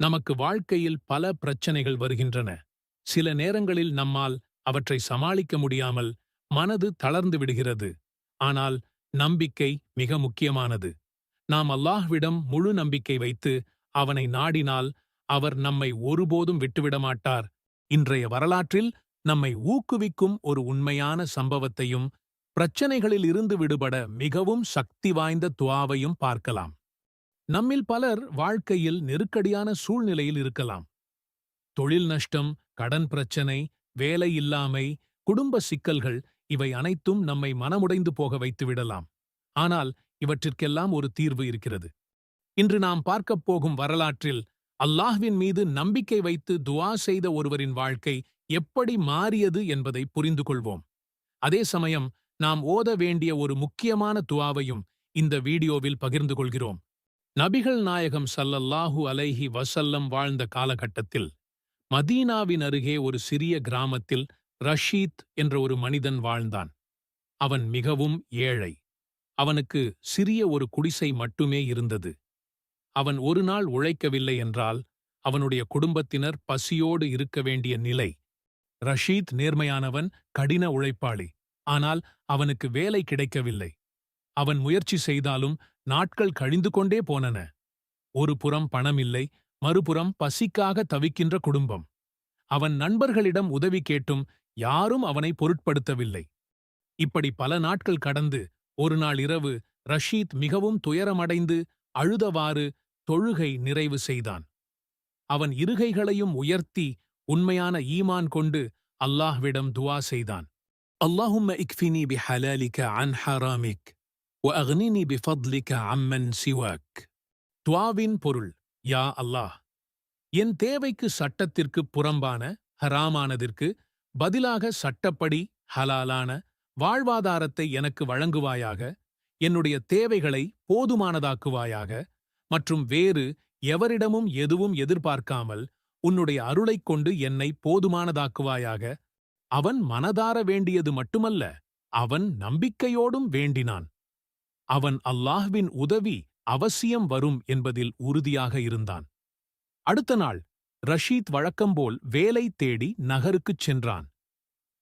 நமக்கு வாழ்க்கையில் பல பிரச்சனைகள் வருகின்றன. சில நேரங்களில் நம்மால் அவற்றை சமாளிக்க முடியாமல் மனது தளர்ந்து விடுகிறது. ஆனால் நம்பிக்கை மிக முக்கியமானது. நாம் அல்லாஹ்விடம் முழு நம்பிக்கை வைத்து அவனை நாடினால் அவர் நம்மை ஒருபோதும் விட்டுவிட மாட்டார். இன்றைய வரலாற்றில் நம்மை ஊக்குவிக்கும் ஒரு உண்மையான சம்பவத்தையும் பிரச்சனைகளில் இருந்து விடுபட மிகவும் சக்தி வாய்ந்த துவாவையும் பார்க்கலாம். நம்மில் பலர் வாழ்க்கையில் நெருக்கடியான சூழ்நிலையில் இருக்கலாம். தொழில் நஷ்டம் கடன் பிரச்சனை வேலை இல்லாமை குடும்ப சிக்கல்கள் இவை அனைத்தும் நம்மை மனமுடைந்து போக வைத்துவிடலாம் ஆனால் இவற்றிற்கெல்லாம் ஒரு தீர்வு இருக்கிறது. இன்று நாம் பார்க்கப் போகும் வரலாற்றில் அல்லாஹ்வின் மீது நம்பிக்கை வைத்து துவா செய்த ஒருவரின் வாழ்க்கை எப்படி மாறியது என்பதை புரிந்து கொள்வோம். அதே சமயம் நாம் ஓத வேண்டிய ஒரு முக்கியமான துவாவையும் இந்த வீடியோவில் பகிர்ந்து கொள்கிறோம். நபிகள் நாயகம் சல்லல்லாஹு அலைஹி வசல்லம் வாழ்ந்த காலகட்டத்தில் மதீனாவின் அருகே ஒரு சிறிய கிராமத்தில் ரஷீத் என்ற ஒரு மனிதன் வாழ்ந்தான். அவன் மிகவும் ஏழை. அவனுக்கு சிறிய ஒரு குடிசை மட்டுமே இருந்தது. அவன் ஒரு நாள் உழைக்கவில்லை என்றால் அவனுடைய குடும்பத்தினர் பசியோடு இருக்க வேண்டிய நிலை. ரஷீத் நேர்மையானவன் கடின உழைப்பாளி. ஆனால் அவனுக்கு வேலை கிடைக்கவில்லை. அவன் முயற்சி செய்தாலும் நாட்கள் கழிந்து கொண்டே போனன. ஒரு புறம் பணம் இல்லை மறுபுறம் பசிக்காக தவிக்கின்ற குடும்பம். அவன் நண்பர்களிடம் உதவி கேட்டும் யாரும் அவனை பொருட்படுத்தவில்லை. இப்படி பல நாட்கள் கடந்து ஒரு நாள் இரவு ரஷீத் மிகவும் துயரமடைந்து அழுதவாறு தொழுகை நிறைவு செய்தான். அவன் இருகைகளையும் உயர்த்தி உண்மையான ஈமான் கொண்டு அல்லாஹ்விடம் துவா செய்தான். அல்லாஹும் இக்ஃபினி பி ஹலாலிக அன் ஒஅனினி பிஃபத்லிக அம்மன் சிவாக் துவாவின் பொருள் யா அல்லாஹ். என் தேவைக்கு சட்டத்திற்கு புறம்பான ஹராமானதிற்கு பதிலாக சட்டப்படி ஹலாலான வாழ்வாதாரத்தை எனக்கு வழங்குவாயாக என்னுடைய தேவைகளை போதுமானதாக்குவாயாக மற்றும் வேறு எவரிடமும் எதுவும் எதிர்பார்க்காமல் உன்னுடைய அருளைக் கொண்டு என்னை போதுமானதாக்குவாயாக அவன் மனதார வேண்டியது மட்டுமல்ல அவன் நம்பிக்கையோடும் வேண்டினான். அவன் அல்லாஹ்வின் உதவி அவசியம் வரும் என்பதில் உறுதியாக இருந்தான். அடுத்த நாள் ரஷீத் வழக்கம்போல் வேலை தேடி நகருக்குச் சென்றான்.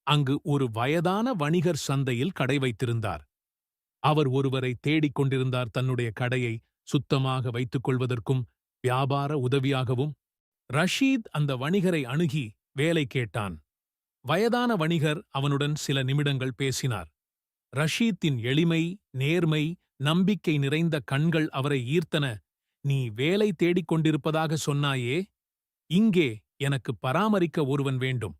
அங்கு ஒரு வயதான வணிகர் சந்தையில் கடை வைத்திருந்தார். அவர் ஒருவரை தேடிக் கொண்டிருந்தார் தன்னுடைய கடையை சுத்தமாக வைத்துக் கொள்வதற்கும் வியாபார உதவியாகவும். ரஷீத் அந்த வணிகரை அணுகி வேலை கேட்டான். வயதான வணிகர் அவனுடன் சில நிமிடங்கள் பேசினார். ரஷீத்தின் எளிமை நேர்மை நம்பிக்கை நிறைந்த கண்கள் அவரை ஈர்த்தன. நீ வேலை தேடிக் கொண்டிருப்பதாக சொன்னாயே இங்கே எனக்கு பராமரிக்க ஒருவன் வேண்டும்.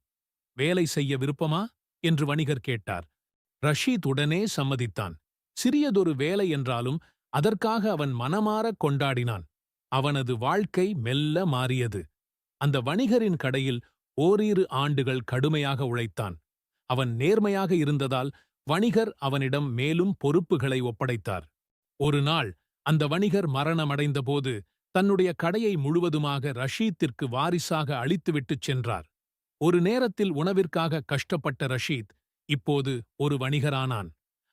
வேலை செய்ய விருப்பமா? என்று வணிகர் கேட்டார். ரஷீத் உடனே சம்மதித்தான். சிறியதொரு வேலை என்றாலும் அதற்காக அவன் மனமாறக் கொண்டாடினான். அவனது வாழ்க்கை மெல்ல மாறியது. அந்த வணிகரின் கடையில் ஓரிரு ஆண்டுகள் கடுமையாக உழைத்தான். அவன் நேர்மையாக இருந்ததால் வணிகர் அவனிடம் மேலும் பொறுப்புகளை ஒப்படைத்தார். ஒரு நாள் அந்த வணிகர் மரணமடைந்தபோது தன்னுடைய கடையை முழுவதுமாக ரஷீத்திற்கு வாரிசாக அளித்துவிட்டுச் சென்றார். ஒரு நேரத்தில் உணவிற்காக கஷ்டப்பட்ட ரஷீத் இப்போது ஒரு வணிகரானான்.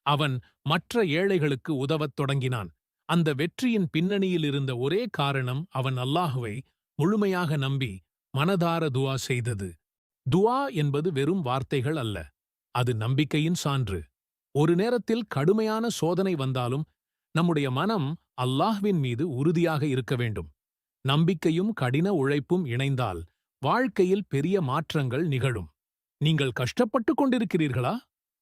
அவன் மற்ற ஏழைகளுக்கு உதவத் தொடங்கினான். அந்த வெற்றியின் பின்னணியில் இருந்த ஒரே காரணம் அவன் அல்லாஹுவை முழுமையாக நம்பி மனதார துவா செய்தது. துவா என்பது வெறும் வார்த்தைகள் அல்ல. அது நம்பிக்கையின் சான்று. ஒரு நேரத்தில் கடுமையான சோதனை வந்தாலும் நம்முடைய மனம் அல்லாஹ்வின் மீது உறுதியாக இருக்க வேண்டும். நம்பிக்கையும் கடின உழைப்பும் இணைந்தால் வாழ்க்கையில் பெரிய மாற்றங்கள் நிகழும். நீங்கள் கஷ்டப்பட்டுக் கொண்டிருக்கிறீர்களா?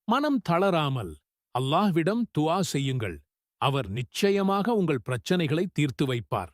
மனம் தளராமல் அல்லாஹ்விடம் துவா செய்யுங்கள். அவர் நிச்சயமாக உங்கள் பிரச்சனைகளை தீர்த்து வைப்பார்.